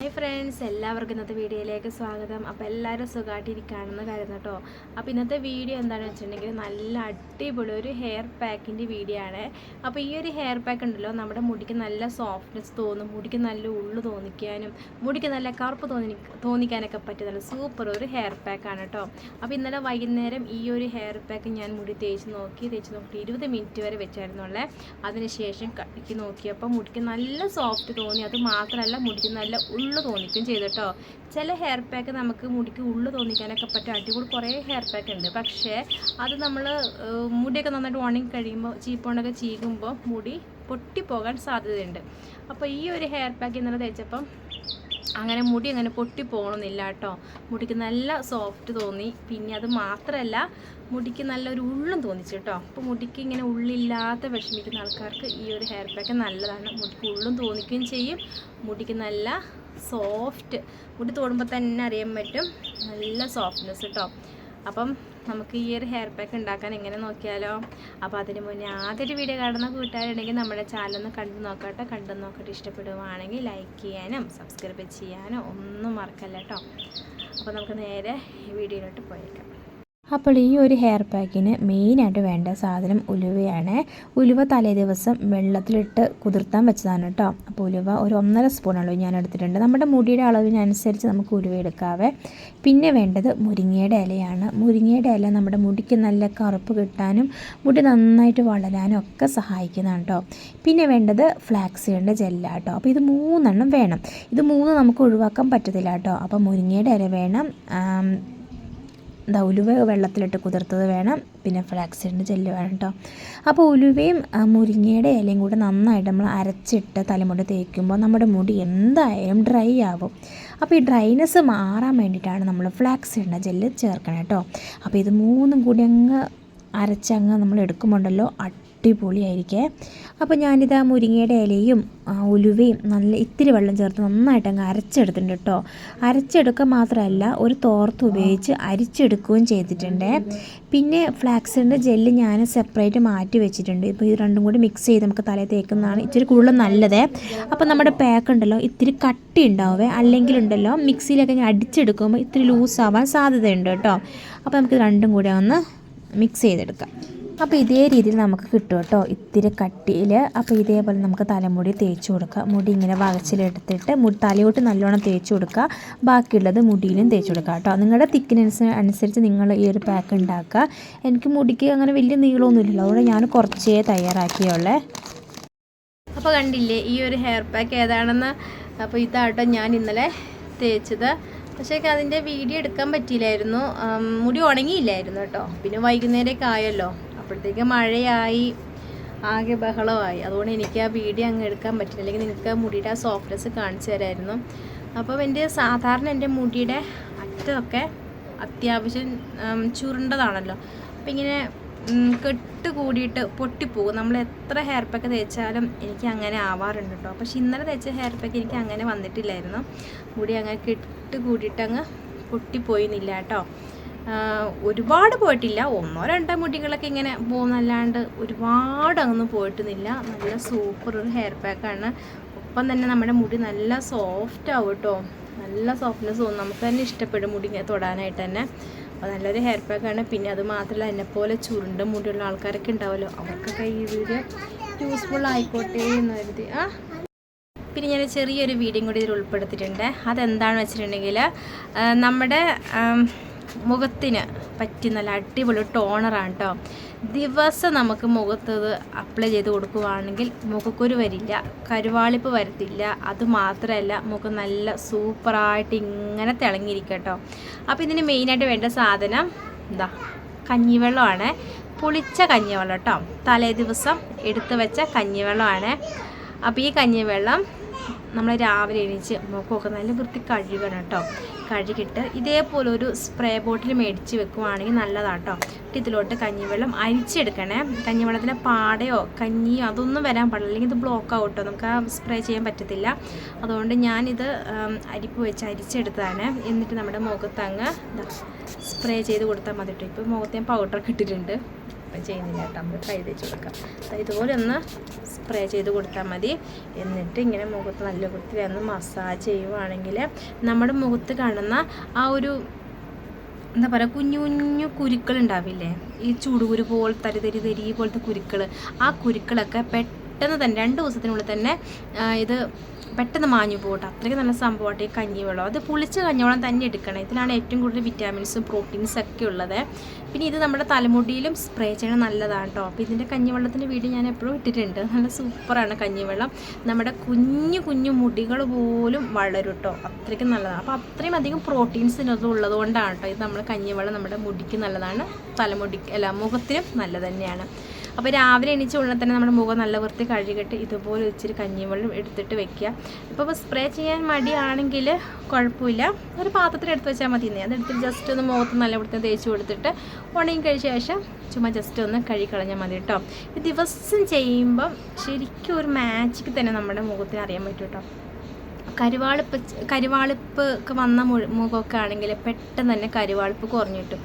Hi friends എല്ലാവർക്കും ഇന്നത്തെ വീഡിയോയിലേക്ക് സ്വാഗതം. അപ്പോൾ എല്ലാവരും സുഖമായിട്ടിരിക്കുകയാണെന്ന് കരുതുന്നു കേട്ടോ. അപ്പോൾ ഇന്നത്തെ വീഡിയോ എന്താണെന്ന് വെച്ചിട്ടുണ്ടെങ്കിൽ നല്ല അടിപൊളി ഒരു ഹെയർ പാക്കിന്റെ വീഡിയോ ആണ്. അപ്പോൾ ഈ ഒരു ഹെയർ പാക്ക് ഉണ്ടല്ലോ നമ്മുടെ മുടിക്ക് നല്ല സോഫ്റ്റ്നെസ് തോന്നും മുടിക്ക് നല്ല ഉള്ളു തോന്നിക്കാനും മുടിക്ക് നല്ല കറുപ്പ് തോന്നി തോന്നിക്കാനൊക്കെ പറ്റിയ സൂപ്പർ ഒരു ഹെയർ പാക്കാണ് കേട്ടോ. അപ്പോൾ ഇന്നലെ വൈകുന്നേരം ഈ ഒരു ഹെയർ പാക്ക് ഞാൻ മുടി തേച്ച് നോക്കി തേച്ച് നോക്കിയിട്ട് ഇരുപത് മിനിറ്റ് വരെ വെച്ചായിരുന്നു ഉള്ളത് അതിനുശേഷം കട്ടിക്ക് നോക്കിയപ്പോൾ മുടിക്ക് നല്ല സോഫ്റ്റ് തോന്നി. അത് മാത്രമല്ല മുടിക്ക് നല്ല ഉള്ളു തോന്നിക്കും ചെയ്തിട്ടോ. ചില ഹെയർ പാക്ക് നമുക്ക് മുടിക്ക് ഉള്ളു തോന്നിക്കാനൊക്കെ പറ്റും അടിപൊളി കുറേ ഹെയർ പാക്ക് ഉണ്ട്. പക്ഷേ അത് നമ്മൾ മുടിയൊക്കെ നന്നായിട്ട് ഉണങ്ങി കഴിയുമ്പോൾ ചീപ്പോണ്ടൊക്കെ ചീകുമ്പോൾ മുടി പൊട്ടിപ്പോകാൻ സാധ്യതയുണ്ട്. അപ്പോൾ ഈ ഒരു ഹെയർ പാക്ക് ഇന്നലെ തേച്ചപ്പം അങ്ങനെ മുടി അങ്ങനെ പൊട്ടി പോകണമെന്നില്ല കേട്ടോ. മുടിക്ക് നല്ല സോഫ്റ്റ് തോന്നി. പിന്നെ അത് മാത്രമല്ല മുടിക്ക് നല്ലൊരു ഉള്ളും തോന്നിച്ചു കേട്ടോ. അപ്പോൾ മുടിക്ക് ഇങ്ങനെ ഉള്ളില്ലാത്ത വിഷമിക്കുന്ന ആൾക്കാർക്ക് ഈ ഒരു ഹെയർ പാക്ക് നല്ലതാണ്. മുടിക്ക് ഉള്ളും തോന്നിക്കുകയും ചെയ്യും. മുടിക്ക് നല്ല സോഫ്റ്റ് മുടി തൊടുമ്പോൾ തന്നെ അറിയാൻ പറ്റും. നല്ല സോഫ്റ്റ്നെസ് കേട്ടോ. അപ്പം നമുക്ക് ഈ ഒരു ഹെയർ പാക്ക് ഉണ്ടാക്കാൻ എങ്ങനെ നോക്കിയാലോ? അപ്പോൾ അതിന് മുന്നേ ആദ്യമായിട്ട് വീഡിയോ കാണുന്ന കൂട്ടുകാരുണ്ടെങ്കിൽ നമ്മുടെ ചാനൽ ഒന്ന് കണ്ടു നോക്കട്ടെ. കണ്ടു നോക്കിയിട്ട് ഇഷ്ടപ്പെടുവാണെങ്കിൽ ലൈക്ക് ചെയ്യാനും സബ്സ്ക്രൈബ് ചെയ്യാനും ഒന്നും മറക്കല്ല കേട്ടോ. അപ്പോൾ നമുക്ക് നേരെ വീഡിയോയിലോട്ട് പോയേക്കാം. അപ്പോൾ ഈ ഒരു ഹെയർ പാക്കിന് മെയിനായിട്ട് വേണ്ട സാധനം ഉലുവയാണ്. ഉലുവ തലേ ദിവസം വെള്ളത്തിലിട്ട് കുതിർത്താൻ വെച്ചതാണ് കേട്ടോ. അപ്പോൾ ഉലുവ ഒരു ഒന്നര സ്പൂൺ അളവ് ഞാൻ എടുത്തിട്ടുണ്ട്. നമ്മുടെ മുടിയുടെ അളവിനനുസരിച്ച് നമുക്ക് ഉലുവ എടുക്കാവേ. പിന്നെ വേണ്ടത് മുരിങ്ങയുടെ ഇലയാണ്. മുരിങ്ങയുടെ ഇല നമ്മുടെ മുടിക്ക് നല്ല കറുപ്പ് കിട്ടാനും മുടി നന്നായിട്ട് വളരാനും ഒക്കെ സഹായിക്കുന്നതാണ് കേട്ടോ. പിന്നെ വേണ്ടത് ഫ്ലാക്സിയുടെ ജെല്ലാട്ടോ അപ്പോൾ ഇത് മൂന്നെണ്ണം വേണം. ഇത് മൂന്ന് നമുക്ക് ഒഴിവാക്കാൻ പറ്റത്തില്ല കേട്ടോ. അപ്പോൾ മുരിങ്ങയുടെ ഇല വേണം. എന്താ ഉലുവ വെള്ളത്തിലിട്ട് കുതിർത്തത് വേണം. പിന്നെ ഫ്ലാക്സിന്റെ ജെല്ല് വേണം കേട്ടോ അപ്പോൾ ഉലുവയും മുരിങ്ങയുടെ ഇലയും കൂടെ നന്നായിട്ട് നമ്മൾ അരച്ചിട്ട് തലമുടി തേക്കുമ്പോൾ നമ്മുടെ മുടി എന്തായാലും ഡ്രൈ ആവും. അപ്പോൾ ഈ ഡ്രൈനെസ് മാറാൻ വേണ്ടിയിട്ടാണ് നമ്മൾ ഫ്ലാക്സിന്റെ ജെല്ല് ചേർക്കണം കേട്ടോ അപ്പോൾ ഇത് മൂന്നും കൂടി അങ്ങ് അരച്ചങ്ങ് നമ്മൾ എടുക്കുമ്പോണ്ടല്ലോ അടിപൊളിയായിരിക്കേ. അപ്പോൾ ഞാനിത് ആ മുരിങ്ങയുടെ ഇലയും ആ, ഉലുവയും നല്ല ഇത്തിരി വെള്ളം ചേർത്ത് നന്നായിട്ട് അങ്ങ് അരച്ചെടുത്തിട്ടുണ്ട് കേട്ടോ അരച്ചെടുക്കുക മാത്രമല്ല ഒരു തോർത്ത് ഉപയോഗിച്ച് അരിച്ചെടുക്കുകയും ചെയ്തിട്ടുണ്ട്. പിന്നെ ഫ്ലാക്സിന്റെ ജെല്ല് ഞാൻ സെപ്പറേറ്റ് മാറ്റി വെച്ചിട്ടുണ്ട്. ഇപ്പോൾ ഇത് രണ്ടും കൂടി മിക്സ് ചെയ്ത് നമുക്ക് തലയിൽ തേക്കുന്നതാണ് ഇച്ചിരി കൂടുതൽ നല്ലത്. അപ്പോൾ നമ്മുടെ പാക്ക് ഉണ്ടല്ലോ ഇത്തിരി കട്ടി ഉണ്ടാവേ അല്ലെങ്കിൽ ഉണ്ടല്ലോ മിക്സിയിലൊക്കെ ഞാൻ അടിച്ചെടുക്കുമ്പോൾ ഇത്തിരി ലൂസ് ആവാൻ സാധ്യതയുണ്ട് കേട്ടോ അപ്പോൾ നമുക്ക് രണ്ടും കൂടി ഒന്ന് മിക്സ് ചെയ്തെടുക്കാം. അപ്പോൾ ഇതേ രീതിയിൽ നമുക്ക് കിട്ടും കേട്ടോ. ഇത്തിരി കട്ടിയിൽ അപ്പോൾ ഇതേപോലെ നമുക്ക് തലമുടി തേച്ച് കൊടുക്കുക മുടി ഇങ്ങനെ വകച്ചിലെടുത്തിട്ട് മുടി തലയോട്ട് നല്ലോണം തേച്ച് കൊടുക്കുക ബാക്കിയുള്ളത് മുടിയിലും തേച്ച് കൊടുക്കുക കേട്ടോ. നിങ്ങളുടെ തിക്കിനനുസ അനുസരിച്ച് നിങ്ങൾ ഈ ഒരു പാക്ക് ഉണ്ടാക്കുക. എനിക്ക് മുടിക്ക് അങ്ങനെ വലിയ നീളമൊന്നുമില്ലല്ലോ. അതുകൊണ്ട് ഞാൻ കുറച്ചേ തയ്യാറാക്കിയുള്ളേ. അപ്പോൾ കണ്ടില്ലേ ഈ ഒരു ഹെയർ പാക്ക് ഏതാണെന്ന്? അപ്പോൾ ഇതാട്ടോ ഞാൻ ഇന്നലെ തേച്ചത്. പക്ഷേ അതിന്റെ വീഡിയോ എടുക്കാൻ പറ്റിയില്ലായിരുന്നു. മുടി ഉണങ്ങിയില്ലായിരുന്നു കേട്ടോ. പിന്നെ വൈകുന്നേരമൊക്കെ ആയല്ലോ. അപ്പോഴത്തേക്ക് മഴയായി ആകെ ബഹളമായി. അതുകൊണ്ട് എനിക്ക് ആ വീഡിയോ അങ്ങ് എടുക്കാൻ പറ്റില്ല. അല്ലെങ്കിൽ നിങ്ങൾക്ക് മുടിയുടെ ആ സോഫ്റ്റ്നെസ് കാണിച്ചു തരായിരുന്നു. അപ്പോൾ എന്റെ സാധാരണ എന്റെ മുടിയുടെ അറ്റമൊക്കെ അത്യാവശ്യം ചുരുണ്ടതാണല്ലോ. അപ്പം ഇങ്ങനെ കെട്ട് കൂടിയിട്ട് പൊട്ടിപ്പോകും. നമ്മൾ എത്ര ഹെയർ പാക്ക് തേച്ചാലും എനിക്ക് അങ്ങനെ ആവാറുണ്ട് കേട്ടോ. പക്ഷെ ഇന്നലെ തേച്ച ഹെയർ പാക്ക് എനിക്ക് അങ്ങനെ വന്നിട്ടില്ലായിരുന്നു. മുടി അങ്ങനെ കെട്ട് കൂടിയിട്ട് അങ്ങ് പൊട്ടിപ്പോയിന്നില്ല കേട്ടോ. ഒരുപാട് പോയിട്ടില്ല. ഒന്നോ രണ്ടോ മുടികളൊക്കെ ഇങ്ങനെ പോകുന്നല്ലാണ്ട് ഒരുപാട് അങ്ങൊന്നും പോയിട്ടുന്നില്ല നല്ല സൂപ്പർ ഒരു ഹെയർ പാക്കാണ് ഒപ്പം തന്നെ നമ്മുടെ മുടി നല്ല സോഫ്റ്റ് ആവും കേട്ടോ നല്ല സോഫ്റ്റ്നെസ് തോന്നും. നമുക്ക് തന്നെ ഇഷ്ടപ്പെടും മുടി തൊടാനായിട്ട് തന്നെ. അപ്പോൾ നല്ലൊരു ഹെയർ പാക്കാണ് പിന്നെ അത് മാത്രമല്ല എന്നെപ്പോലെ ചുരുണ്ട മുടിയുള്ള ആൾക്കാരൊക്കെ ഉണ്ടാവുമല്ലോ അവർക്കൊക്കെ ഈ വീഡിയോ യൂസ്ഫുൾ ആയിക്കോട്ടെ എന്ന് കരുതി. ആ? പിന്നെ ഞാൻ ചെറിയൊരു വീഡിയോ കൂടി ഇതിൽ ഉൾപ്പെടുത്തിയിട്ടുണ്ട്. അതെന്താണെന്ന് വെച്ചിട്ടുണ്ടെങ്കിൽ നമ്മുടെ മുഖത്തിന് പറ്റിയ നല്ല അടിപൊളി ടോണറാണ് കേട്ടോ ദിവസം നമുക്ക് മുഖത്തത് അപ്ലൈ ചെയ്ത് കൊടുക്കുകയാണെങ്കിൽ മുഖക്കുരു വരില്ല കരുവാളിപ്പ് വരത്തില്ല. അതുമാത്രമല്ല മുഖം നല്ല സൂപ്പറായിട്ട് ഇങ്ങനെ തിളങ്ങിയിരിക്കും കേട്ടോ അപ്പോൾ ഇതിന് മെയിനായിട്ട് വേണ്ട സാധനം എന്താ കഞ്ഞിവെള്ളമാണ്. പുളിച്ച കഞ്ഞിവെള്ളം കേട്ടോ തലേ ദിവസം എടുത്തു വെച്ച കഞ്ഞിവെള്ളമാണ്. അപ്പോൾ ഈ കഞ്ഞിവെള്ളം നമ്മൾ രാവിലെ എണീച്ച് മുഖമൊക്കെ നല്ല വൃത്തി കഴുകണം കേട്ടോ. കഴുകിട്ട് ഇതേപോലെ ഒരു സ്പ്രേ ബോട്ടിൽ മേടിച്ച് വെക്കുവാണെങ്കിൽ നല്ലതാണ് കേട്ടോ ഇതിലോട്ട് കഞ്ഞിവെള്ളം അരിച്ചെടുക്കണേ. കഞ്ഞിവെള്ളത്തിന്റെ പാടയോ കഞ്ഞിയോ അതൊന്നും വരാൻ പാടില്ല. അല്ലെങ്കിൽ ഇത് ബ്ലോക്ക് ആവട്ടോ നമുക്ക് ആ സ്പ്രേ ചെയ്യാൻ പറ്റത്തില്ല. അതുകൊണ്ട് ഞാനിത് അരിപ്പ് വെച്ച് അരിച്ചെടുത്തതാണ്. എന്നിട്ട് നമ്മുടെ മുഖത്തങ്ങ് സ്പ്രേ ചെയ്ത് കൊടുത്താൽ മതി കേട്ടോ ഇപ്പോൾ മുഖത്ത് പൗഡറൊക്കെ ഇട്ടിട്ടുണ്ട്. ഇപ്പം ചെയ്യുന്നില്ല കേട്ടോ. നമ്മൾ കൈ തേച്ച് കൊടുക്കാം ഇതുപോലെ ഒന്ന് സ്പ്രേ ചെയ്ത് കൊടുത്താൽ മതി. എന്നിട്ട് ഇങ്ങനെ മുഖത്ത് നല്ല വൃത്തി ഒന്ന് മസാജ് ചെയ്യുവാണെങ്കിൽ നമ്മുടെ മുഖത്ത് കാണുന്ന ആ ഒരു എന്താ പറയുക കുഞ്ഞു കുഞ്ഞു കുരുക്കൾ ഉണ്ടാവില്ലേ? ഈ ചൂടുകുരു പോലെ തരി തരി തരി പോലത്തെ കുരുക്കൾ ആ കുരുക്കളൊക്കെ പെട്ടെന്ന് തന്നെ രണ്ട് ദിവസത്തിനുള്ളിൽ തന്നെ ഇത് പെട്ടെന്ന് മാഞ്ഞു പോകട്ടെ. അത്രയ്ക്ക് നല്ല സംഭവമായിട്ട് ഈ കഞ്ഞിവെള്ളം അത് പുളിച്ച കഞ്ഞിവെള്ളം തന്നെ എടുക്കണം. ഇതിലാണ് ഏറ്റവും കൂടുതൽ വിറ്റാമിൻസും പ്രോട്ടീൻസ് ഒക്കെ ഉള്ളത്. പിന്നെ ഇത് നമ്മുടെ തലമുടിയിലും സ്പ്രേ ചെയ്യണം നല്ലതാണ് കേട്ടോ അപ്പോൾ ഇതിന്റെ കഞ്ഞിവെള്ളത്തിന്റെ വീഡിയോ ഞാൻ എപ്പോഴും ഇട്ടിട്ടുണ്ട്. നല്ല സൂപ്പറാണ് കഞ്ഞിവെള്ളം. നമ്മുടെ കുഞ്ഞു കുഞ്ഞു മുടികൾ പോലും വളരും കേട്ടോ അത്രയ്ക്ക് നല്ലതാണ്. അപ്പോൾ അത്രയും അധികം പ്രോട്ടീൻസ് ഉള്ളതുകൊണ്ടാണ് ഉള്ളത് കൊണ്ടാണ് കേട്ടോ ഇത് നമ്മൾ കഞ്ഞിവെള്ളം നമ്മുടെ മുടിക്ക് നല്ലതാണ്. തലമുടി അല്ല മുഖത്തിനും നല്ലത് തന്നെയാണ്. അപ്പോൾ രാവിലെ എണീച്ച ഉടനെ തന്നെ നമ്മുടെ മുഖം നല്ല വൃത്തി കഴുകിട്ട് ഇതുപോലെ ഇച്ചിരി കഞ്ഞിവെള്ളം എടുത്തിട്ട് വെക്കുക. ഇപ്പോൾ സ്പ്രേ ചെയ്യാൻ മടിയാണെങ്കിൽ കുഴപ്പമില്ല. ഒരു പാത്രത്തിൽ എടുത്ത് വെച്ചാൽ മതി അത് എടുത്തിട്ട് ജസ്റ്റ് ഒന്ന് മുഖത്ത് നല്ല വൃത്തി തേച്ച് കൊടുത്തിട്ട് ഉണങ്ങി കഴിച്ച ശേഷം ചുമ്മാ ജസ്റ്റ് ഒന്ന് കഴുകിക്കളഞ്ഞാൽ മതി കേട്ടോ. ദിവസം ചെയ്യുമ്പം ശരിക്കും ഒരു മാജിക്ക് തന്നെ നമ്മുടെ മുഖത്തിന് അറിയാൻ പറ്റും കേട്ടോ. കരുവാളിപ്പ് കരുവാളിപ്പ് ഒക്കെ വന്ന മുഖമൊക്കെ ആണെങ്കിൽ പെട്ടെന്ന് തന്നെ കരുവാളിപ്പ് കുറഞ്ഞു കിട്ടും.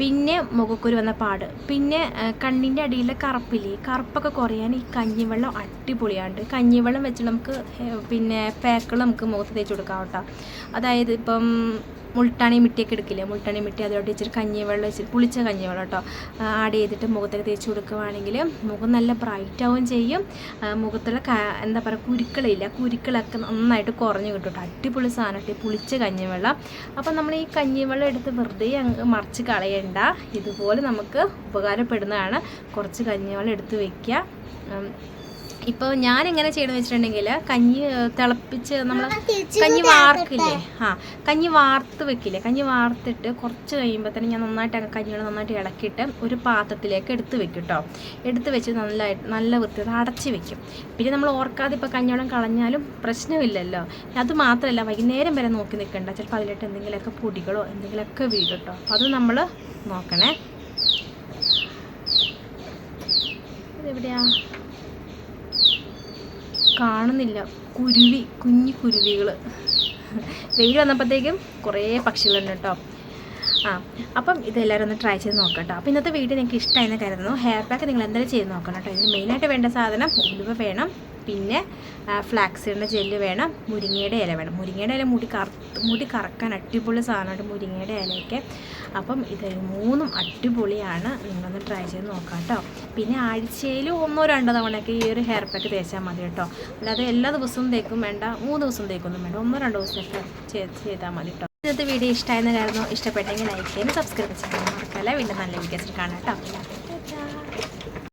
പിന്നെ മുഖക്കുരു വന്ന പാട്. പിന്നെ കണ്ണിന്റെ അടിയിലെ കറുപ്പില്ലേ? കറുപ്പൊക്കെ കുറയാൻ ഈ കഞ്ഞിവെള്ളം അടിപൊളിയാണ്ട്. കഞ്ഞിവെള്ളം വെച്ച് നമുക്ക് പിന്നെ പാക്കുകൾ നമുക്ക് മുഖത്ത് തേച്ച് കൊടുക്കാം കേട്ടോ. അതായത് ഇപ്പം മുൾട്ടാണി മിട്ടിയൊക്കെ എടുക്കില്ലേ? മുൾട്ടാണി മിട്ടി അതിലോട്ട് ഇച്ചിരി കഞ്ഞിവെള്ളം ഇച്ചിരി പുളിച്ച കഞ്ഞിവെള്ളം കേട്ടോ ആഡ് ചെയ്തിട്ട് മുഖത്തൊക്കെ തേച്ച് കൊടുക്കുകയാണെങ്കിൽ മുഖം നല്ല ബ്രൈറ്റ് ചെയ്യും. മുഖത്തുള്ള എന്താ പറയുക കുരുക്കളില്ല. കുരുക്കളൊക്കെ നന്നായിട്ട് കുറഞ്ഞു കിട്ടും കേട്ടോ. അടിപൊളി സാധനം പുളിച്ച കഞ്ഞിവെള്ളം. അപ്പം നമ്മൾ ഈ കഞ്ഞിവെള്ളം എടുത്ത് വെറുതെ അങ്ങ് മറിച്ച് കളയണ്ട. ഇതുപോലെ നമുക്ക് ഉപകാരപ്പെടുന്നതാണ്. കുറച്ച് കഞ്ഞിവെള്ളം എടുത്ത് വെക്കുക ഉം, ഇപ്പോൾ ഞാൻ എങ്ങനെ ചെയ്യണമെന്ന് വെച്ചിട്ടുണ്ടെങ്കിൽ കഞ്ഞി തിളപ്പിച്ച് നമ്മൾ കഞ്ഞി വാർക്കില്ലേ ആ കഞ്ഞി വാർത്ത് വെക്കില്ലേ? കഞ്ഞി വാർത്തിട്ട് കുറച്ച് കഴിയുമ്പോൾ തന്നെ ഞാൻ നന്നായിട്ട് കഞ്ഞിവെള്ളം നന്നായിട്ട് ഇളക്കിയിട്ട് ഒരു പാത്രത്തിലേക്ക് എടുത്ത് വെക്കും കേട്ടോ എടുത്ത് വെച്ച് നല്ലതായിട്ട് നല്ല വൃത്തി അടച്ച് വെക്കും. പിന്നെ നമ്മൾ ഓർക്കാതെ ഇപ്പോൾ കഞ്ഞിവെള്ളം കളഞ്ഞാലും പ്രശ്നമില്ലല്ലോ. അത് മാത്രമല്ല വൈകുന്നേരം വരെ നോക്കി നിൽക്കണ്ട. ചിലപ്പോൾ അതിലിട്ട് എന്തെങ്കിലുമൊക്കെ പൊടികളോ എന്തെങ്കിലുമൊക്കെ വീഴും കേട്ടോ അപ്പോൾ അത് നമ്മൾ നോക്കണേ. ഇതെവിടെയാ കാണുന്നില്ല. കുരുവി കുഞ്ഞു കുരുവികൾ വെയിൽ വന്നപ്പോഴത്തേക്കും കുറേ പക്ഷികളുണ്ട് കേട്ടോ. ആ അപ്പം ഇതെല്ലാവരും ഒന്ന് ട്രൈ ചെയ്ത് നോക്കാം കേട്ടോ അപ്പോൾ ഇന്നത്തെ വീഡിയോ നിങ്ങൾക്ക് ഇഷ്ടമായെന്ന് കരുതുന്നു. ഹെയർ പാക്ക് നിങ്ങൾ എന്തായാലും ചെയ്ത് നോക്കണം കേട്ടോ. ഇതിന് മെയിനായിട്ട് വേണ്ട സാധനം ഉലുവ വേണം. പിന്നെ ഫ്ലാക്സിഡിന്റെ ജെല്ല് വേണം. മുരിങ്ങയുടെ ഇല വേണം. മുരിങ്ങയുടെ ഇല മുടി കറുത്ത് മുടി കറക്കാൻ അടിപൊളി സാധനമായിട്ട് മുരിങ്ങയുടെ ഇലയൊക്കെ. അപ്പം ഇത് മൂന്നും അടിപൊളിയാണ്. നിങ്ങളൊന്ന് ട്രൈ ചെയ്ത് നോക്കാം കേട്ടോ. പിന്നെ ആഴ്ചയിൽ ഒന്നോ രണ്ടോ തവണയൊക്കെ ഈ ഒരു ഹെയർ പാക്ക് തേച്ചാൽ മതി കേട്ടോ. അല്ലാതെ എല്ലാ ദിവസവും തേക്കും വേണ്ട. മൂന്ന് ദിവസം തേക്കൊന്നും വേണ്ട. ഒന്നോ രണ്ടോ ദിവസമൊക്കെ ചെയ്ത് ചെയ്താൽ മതി കേട്ടോ. ഇന്നത്തെ വീഡിയോ ഇഷ്ടമായെന്ന് കാരണം ഇഷ്ടപ്പെട്ടെങ്കിൽ ലൈക്ക് ചെയ്യാനും സബ്സ്ക്രൈബ് ചെയ്യാനും മറക്കല്ല? വീണ്ടും നല്ല വീഡിയോസ് കാണാം കേട്ടോ.